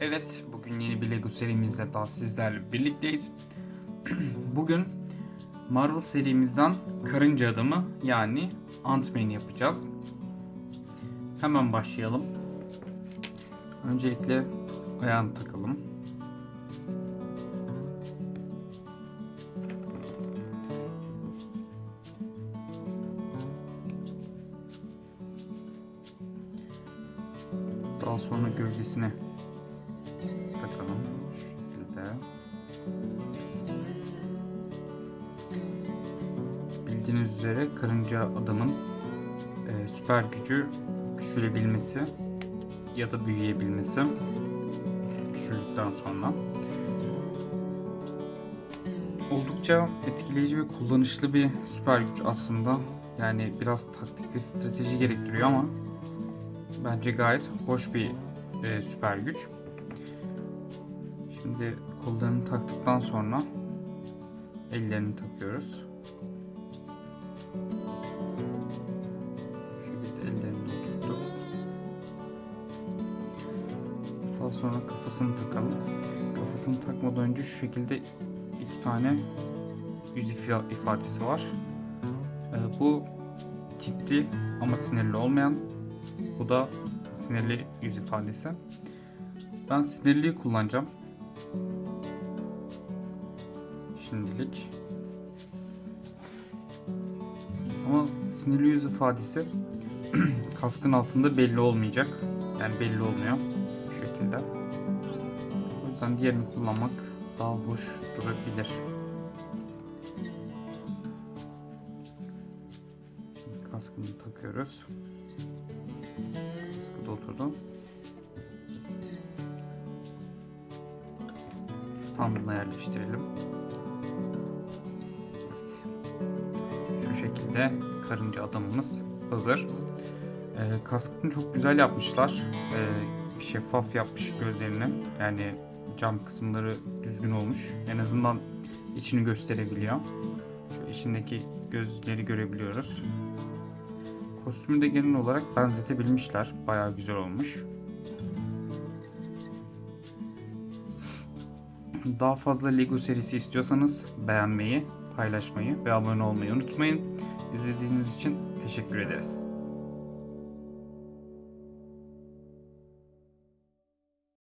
Evet, bugün yeni bir Lego serimizle daha sizlerle birlikteyiz. bugün Marvel serimizden Karınca Adamı yani Ant-Man'i yapacağız. Hemen başlayalım. Öncelikle ayağını takalım. Daha sonra gövdesine takalım şu. Bildiğiniz üzere karınca adamın e, süper gücü küçülebilmesi ya da büyüyebilmesi küçüldükten sonra. Oldukça etkileyici ve kullanışlı bir süper güç aslında. Yani biraz taktik ve strateji gerektiriyor ama bence gayet hoş bir e, süper güç. Şimdi kollarını taktıktan sonra ellerini takıyoruz. Şekilde ellerini oturttuk. Daha sonra kafasını takalım. Kafasını takmadan önce şu şekilde iki tane yüz ifa- ifadesi var. Ee, bu ciddi ama sinirli olmayan. Bu da sinirli yüz ifadesi. Ben sinirliyi kullanacağım. Şimdilik. Ama sinirli yüz ifadesi kaskın altında belli olmayacak. Yani belli olmuyor. Bu şekilde. O yüzden diğerini kullanmak daha hoş durabilir. Şimdi kaskını takıyoruz. Da oturdu. standına yerleştirelim. Evet. Şu şekilde karınca adamımız hazır. Ee, kaskını çok güzel yapmışlar. Ee, şeffaf yapmış gözlerini. Yani cam kısımları düzgün olmuş. En azından içini gösterebiliyor. Şu içindeki gözleri görebiliyoruz. Kostümü de genel olarak benzetebilmişler. Bayağı güzel olmuş. Daha fazla Lego serisi istiyorsanız beğenmeyi, paylaşmayı ve abone olmayı unutmayın. İzlediğiniz için teşekkür ederiz.